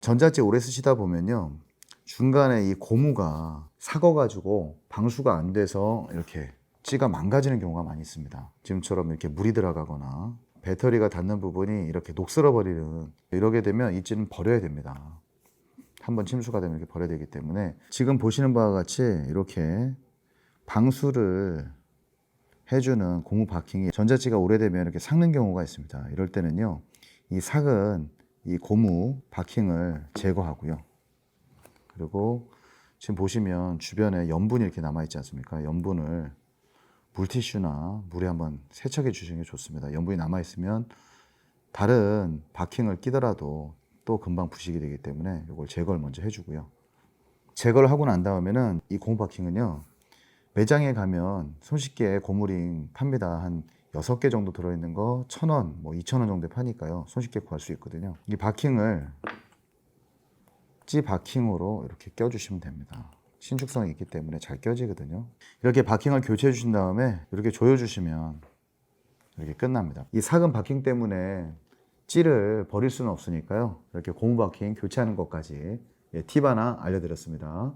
전자재 오래 쓰시다 보면요. 중간에 이 고무가 삭어가지고 방수가 안 돼서 이렇게 찌가 망가지는 경우가 많이 있습니다. 지금처럼 이렇게 물이 들어가거나 배터리가 닿는 부분이 이렇게 녹슬어 버리는 이러게 되면 이 찌는 버려야 됩니다. 한번 침수가 되면 이렇게 버려야 되기 때문에 지금 보시는 바와 같이 이렇게 방수를 해주는 고무 바킹이 전자찌가 오래되면 이렇게 삭는 경우가 있습니다. 이럴 때는요, 이 삭은 이 고무 바킹을 제거하고요. 그리고 지금 보시면 주변에 염분이 이렇게 남아있지 않습니까? 염분을 물티슈나 물에 한번 세척해 주시는 게 좋습니다. 염분이 남아있으면 다른 바킹을 끼더라도 또 금방 부식이 되기 때문에 이걸 제거를 먼저 해주고요. 제거를 하고 난 다음에는 이 고무 바킹은요, 매장에 가면 손쉽게 고무링 팝니다. 한 6개 정도 들어있는 거 1,000원, 뭐 2,000원 정도에 파니까요. 손쉽게 구할 수 있거든요. 이 바킹을 찌 바킹으로 이렇게 껴주시면 됩니다. 신축성이 있기 때문에 잘 껴지거든요. 이렇게 바킹을 교체해 주신 다음에 이렇게 조여주시면 이렇게 끝납니다. 이 삭은 바킹 때문에 찌를 버릴 수는 없으니까요. 이렇게 고무 바킹 교체하는 것까지 예, 팁 하나 알려드렸습니다.